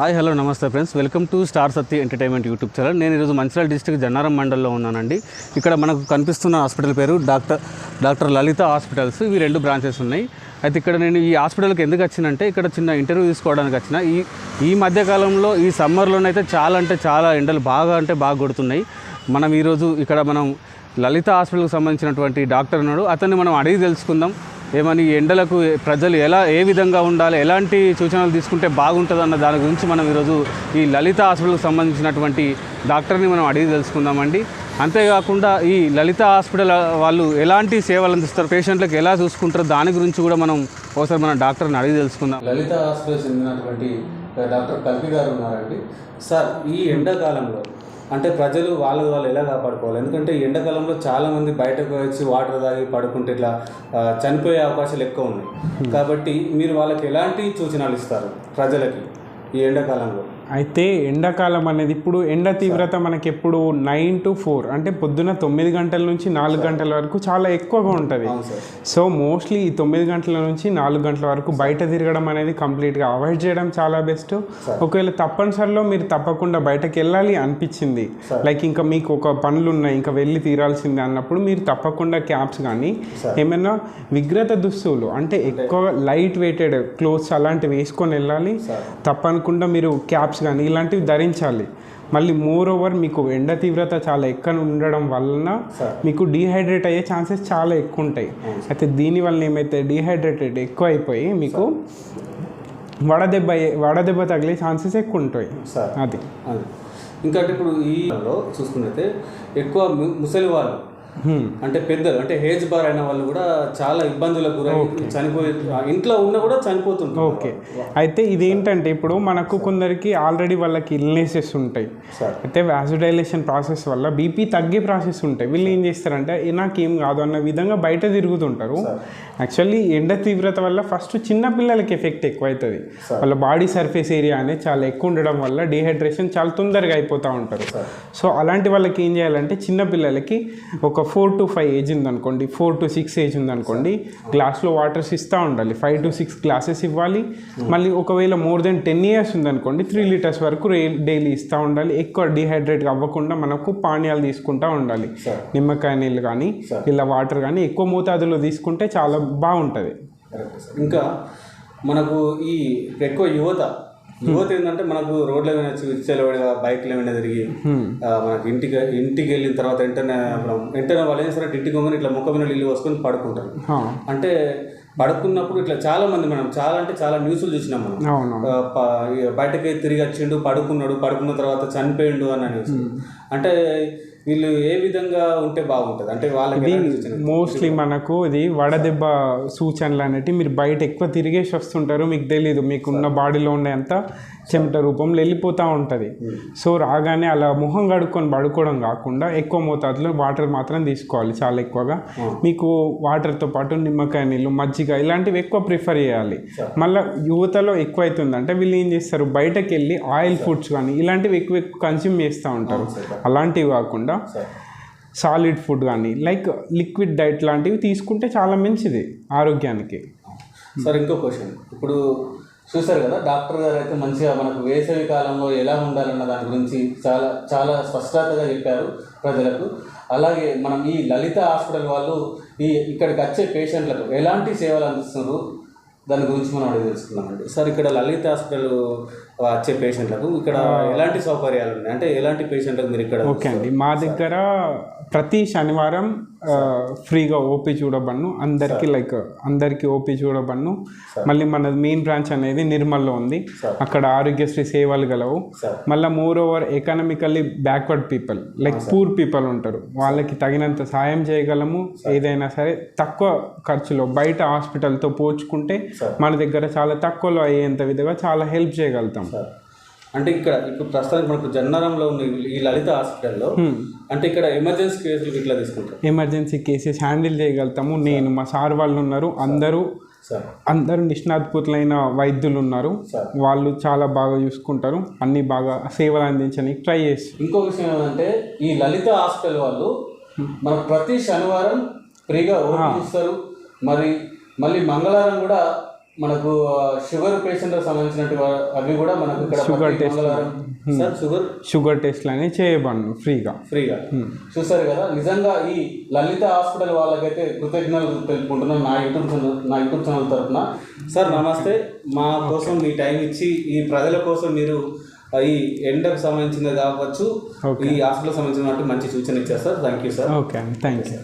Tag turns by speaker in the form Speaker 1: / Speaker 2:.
Speaker 1: Hi hello నమస్తే friends. Welcome to star Satti entertainment YouTube channel. నేను ఈరోజు Mancherial district Jannaram మండలంలో ఉన్నానండి. ఇక్కడ మనకు కనిపిస్తున్న హాస్పిటల్ పేరు డాక్టర్ డాక్టర్ లలిత హాస్పిటల్స్. ఇవి రెండు బ్రాంచెస్ ఉన్నాయి. అయితే ఇక్కడ నేను ఈ హాస్పిటల్కి ఎందుకు వచ్చినంటే ఇక్కడ చిన్న ఇంటర్వ్యూ తీసుకోవడానికి వచ్చిన. ఈ ఈ మధ్యకాలంలో ఈ సమ్మర్లోనైతే చాలా అంటే చాలా ఎండలు బాగా అంటే బాగా కొడుతున్నాయి. మనం ఈరోజు ఇక్కడ మనం లలిత హాస్పిటల్కి సంబంధించినటువంటి డాక్టర్ ఉన్నాడు. అతన్ని మనం అడిగి తెలుసుకుందాం. ఏమని ఈ ఎండలకు ప్రజలు ఎలా ఏ విధంగా ఉండాలి ఎలాంటి సూచనలు తీసుకుంటే బాగుంటుంది అన్న దాని గురించి మనం ఈరోజు ఈ లలిత హాస్పిటల్కి సంబంధించినటువంటి డాక్టర్ని మనం అడిగి తెలుసుకుందామండి. అంతేకాకుండా ఈ లలిత హాస్పిటల్ వాళ్ళు ఎలాంటి సేవలు అందిస్తారు పేషెంట్లకు ఎలా చూసుకుంటారో దాని గురించి కూడా మనం ఒకసారి మన డాక్టర్ని అడిగి తెలుసుకుందాం. లలిత హాస్పిటల్ చెందినటువంటి డాక్టర్ కల్పి గారు ఉన్నారండి. సార్ ఈ ఎండాకాలంలో అంటే ప్రజలు వాళ్ళు వాళ్ళు ఎలా కాపాడుకోవాలి? ఎందుకంటే ఈ ఎండాకాలంలో చాలా మంది బయటకు వచ్చి వాటర్ తాగి పడుకుంటే ఇట్లా చనిపోయే అవకాశాలు ఎక్కువ ఉన్నాయి. కాబట్టి మీరు వాళ్ళకి ఎలాంటి సూచనలు ఇస్తారు ప్రజలకి ఈ ఎండాకాలంలో?
Speaker 2: అయితే ఎండాకాలం అనేది ఇప్పుడు ఎండ తీవ్రత మనకి ఎప్పుడు నైన్ టు ఫోర్ అంటే పొద్దున తొమ్మిది గంటల నుంచి నాలుగు గంటల వరకు చాలా ఎక్కువగా ఉంటుంది. సో మోస్ట్లీ ఈ తొమ్మిది గంటల నుంచి నాలుగు గంటల వరకు బయట తిరగడం అనేది కంప్లీట్గా అవాయిడ్ చేయడం చాలా బెస్ట్. ఒకవేళ తప్పనిసరిలో మీరు తప్పకుండా బయటకు వెళ్ళాలి అనిపించింది. లైక్ ఇంకా మీకు ఒక పనులు ఉన్నాయి ఇంకా వెళ్ళి తీరాల్సిందే అన్నప్పుడు మీరు తప్పకుండా క్యాప్స్ కానీ ఏమైనా విగ్రత దుస్తులు అంటే ఎక్కువ లైట్ వెయిటెడ్ క్లోత్స్ అలాంటివి వేసుకొని వెళ్ళాలి. తప్పకుండా మీరు క్యాప్స్ కానీ ఇలాంటివి ధరించాలి. మళ్ళీ మోర్ ఓవర్ మీకు ఎండ తీవ్రత చాలా ఎక్కువ ఉండడం వలన మీకు డీహైడ్రేట్ అయ్యే ఛాన్సెస్ చాలా ఎక్కువ ఉంటాయి అయితే దీనివల్ల ఏమైతే డీహైడ్రేటెడ్ ఎక్కువ అయిపోయి మీకు వడదెబ్బ వడదెబ్బ తగిలే ఛాన్సెస్ ఎక్కువ ఉంటాయి అది.
Speaker 1: ఇంకా ఇప్పుడు ఈ లో చూసుకున్నట్లయితే ఎక్కువ ముసలి వాళ్ళు. అంటే పెద్దలు అంటే హేజ్ బార్ అయిన వాళ్ళు కూడా చాలా ఇబ్బందులకు గురై చనిపోయి ఇంట్లో ఉన్నా కూడా చనిపోతుంటారు.
Speaker 2: ఓకే అయితే ఇదేంటంటే ఇప్పుడు మనకు కొందరికి ఆల్రెడీ వాళ్ళకి ఇల్నెసెస్ ఉంటాయి. అయితే వ్యాసుడైలేషన్ ప్రాసెస్ వల్ల బీపీ తగ్గే ప్రాసెస్ ఉంటాయి. వీళ్ళు ఏం చేస్తారంటే "ఏ, నాకేం కాదు అన్న విధంగా బయట తిరుగుతుంటారు. యాక్చువల్లీ ఎండ తీవ్రత వల్ల ఫస్ట్ చిన్న పిల్లలకి ఎఫెక్ట్ ఎక్కువ అవుతుంది వాళ్ళ బాడీ సర్ఫేస్ ఏరియా అనేది చాలా ఎక్కువ ఉండడం వల్ల డిహైడ్రేషన్ చాలా తొందరగా అయిపోతూ ఉంటారు. సో అలాంటి వాళ్ళకి ఏం చేయాలంటే చిన్న పిల్లలకి ఒక ఫోర్ టు ఫైవ్ ఏజ్ ఉందనుకోండి ఫోర్ టు సిక్స్ ఏజ్ ఉందనుకోండి గ్లాస్లో వాటర్స్ ఇస్తూ ఉండాలి. ఫైవ్ టు సిక్స్ గ్లాసెస్ ఇవ్వాలి. మళ్ళీ ఒకవేళ మోర్ దెన్ టెన్ ఇయర్స్ ఉందనుకోండి త్రీ లీటర్స్ వరకు డైలీ ఇస్తూ ఉండాలి. ఎక్కువ డిహైడ్రేట్ అవ్వకుండా మనకు పానీయాలు తీసుకుంటూ ఉండాలి. నిమ్మకాయ నీళ్ళు కానీ ఇలా వాటర్ కానీ ఎక్కువ మోతాదులో తీసుకుంటే చాలా బాగుంటుంది.
Speaker 1: ఇంకా మనకు ఈ ఎక్కువ యువత యువత ఏంటంటే మనకు రోడ్ల మీద విచ్చలవాడిగా బైక్ల మీద తిరిగి మనకి ఇంటికి ఇంటికి వెళ్ళిన తర్వాత వెంటనే వెంటనే వాళ్ళు ఏం సరే ఇంటికి పోగానే ఇట్లా ముఖం మీద నీళ్ళు పోసుకొని పడుకుంటారు. అంటే పడుకున్నప్పుడు ఇట్లా చాలా మంది మనం చాలా అంటే చాలా న్యూస్లు చూసినాం మనం. బయటకి తిరిగి వచ్చిండు పడుకున్నాడు పడుకున్న తర్వాత చనిపోయిండు అన్న న్యూస్. అంటే వీళ్ళు ఏ విధంగా ఉంటే బాగుంటుంది? అంటే వాళ్ళకి?
Speaker 2: మోస్ట్లీ మనకు ఇది వడదెబ్బ సూచనలు అనేవి మీరు బయట ఎక్కువ తిరిగేసి వస్తుంటారు మీకు తెలియదు మీకున్న బాడీలో ఉండేంత చెమట రూపంలో వెళ్ళిపోతూ ఉంటుంది. సో రాగానే అలా ముఖం కడుక్కొని పడుకోవడం కాకుండా ఎక్కువ మోతాదులో వాటర్ మాత్రం తీసుకోవాలి చాలా ఎక్కువగా. మీకు వాటర్తో పాటు నిమ్మకాయ నీళ్ళు మజ్జిగ ఇలాంటివి ఎక్కువ ప్రిఫర్ చేయాలి. మళ్ళీ యువతలో ఎక్కువ అవుతుంది అంటే వీళ్ళు ఏం చేస్తారు? బయటకు వెళ్ళి ఆయిల్ ఫుడ్స్ కానీ ఇలాంటివి ఎక్కువ ఎక్కువ కన్స్యూమ్ చేస్తూ ఉంటారు. అలాంటివి కాకుండా సాలిడ్ ఫుడ్ కానీ లైక్ లిక్విడ్ డైట్ లాంటివి తీసుకుంటే చాలా మంచిది ఆరోగ్యానికి.
Speaker 1: సార్ ఇంకో క్వశ్చన్ ఇప్పుడు చూసారు కదా డాక్టర్ గారు అయితే మంచిగా మనకు వేసవి కాలంలో ఎలా ఉండాలన్న దాని గురించి చాలా చాలా స్పష్టతగా చెప్పారు ప్రజలకు. అలాగే మనం ఈ లలిత హాస్పిటల్ వాళ్ళు ఈ ఇక్కడికి వచ్చే పేషెంట్లకు ఎలాంటి సేవలు అందిస్తున్నారు? దాని గురించి మనం అడిగి తెలుసుకుందామండి. సార్ ఇక్కడ లలిత హాస్పిటల్ వచ్చే పేషెంట్లకు ఇక్కడ ఎలాంటి సౌకర్యాలు ఉన్నాయి? అంటే ఎలాంటి పేషెంట్లకు మీరు ఇక్కడ
Speaker 2: ఓకే అండి. మా దగ్గర ప్రతి శనివారం ఫ్రీగా ఓపీ చూడబన్ను. అందరికీ లైక్ అందరికీ ఓపీ చూడబన్ను. మళ్ళీ మన మెయిన్ బ్రాంచ్ అనేది నిర్మల్లో ఉంది. అక్కడ ఆరోగ్యశ్రీ సేవలు గలవు. మళ్ళీ moreover economically backward people like poor people ఉంటారు. వాళ్ళకి తగినంత సాయం చేయగలము. ఏదైనా సరే తక్కువ ఖర్చులో బయట హాస్పిటల్తో పోల్చుకుంటే మన దగ్గర చాలా తక్కువలో అయ్యేంత విధంగా చాలా హెల్ప్ చేయగలుగుతాం.
Speaker 1: సార్. అంటే ఇక్కడ ఇప్పుడు ప్రస్తుతానికి మనకు జన్నారంలో ఉన్న ఈ లలిత హాస్పిటల్లో అంటే ఇక్కడ ఎమర్జెన్సీ కేసులు ఇట్లా తీసుకుంటారు.
Speaker 2: ఎమర్జెన్సీ కేసెస్ హ్యాండిల్ చేయగలుగుతాము. నేను మా సార్ వాళ్ళు ఉన్నారు. అందరూ అందరూ నిష్ణాతులైన వైద్యులు ఉన్నారు. వాళ్ళు చాలా బాగా చూసుకుంటారు. అన్ని బాగా సేవలు అందించడానికి ట్రై చేసి
Speaker 1: ఇంకో విషయం ఏంటంటే ఈ లలిత హాస్పిటల్ వాళ్ళు మనకు ప్రతి శనివారం ఫ్రీగా ఓపీ ఇస్తారు. మరి మళ్ళీ మంగళవారం కూడా మనకు షుగర్ పేషెంట్కి సంబంధించినట్టు అవి కూడా మనకు ఇక్కడ
Speaker 2: Sugar
Speaker 1: ప్రతి
Speaker 2: test.
Speaker 1: మంగళవారం. సార్ షుగర్
Speaker 2: షుగర్ టెస్ట్లు అనేవి చేయబడను ఫ్రీగా.
Speaker 1: ఫ్రీగా. చూసారు కదా నిజంగా ఈ లలిత హాస్పిటల్ వాళ్ళకైతే కృతజ్ఞతలు తెలుపుకుంటున్నాను నా యూట్యూబ్ ఛానల్ నా యూట్యూబ్ ఛానల్ తరఫున సార్ నమస్తే. మా కోసం మీ టైం ఇచ్చి ఈ ప్రజల కోసం మీరు ఈ ఎండకు సంబంధించినది కావచ్చు ఈ హాస్పిటల్ సంబంధించిన మంచి సూచన ఇచ్చారు sir. Thank you sir
Speaker 2: okay అండి థ్యాంక్ యూ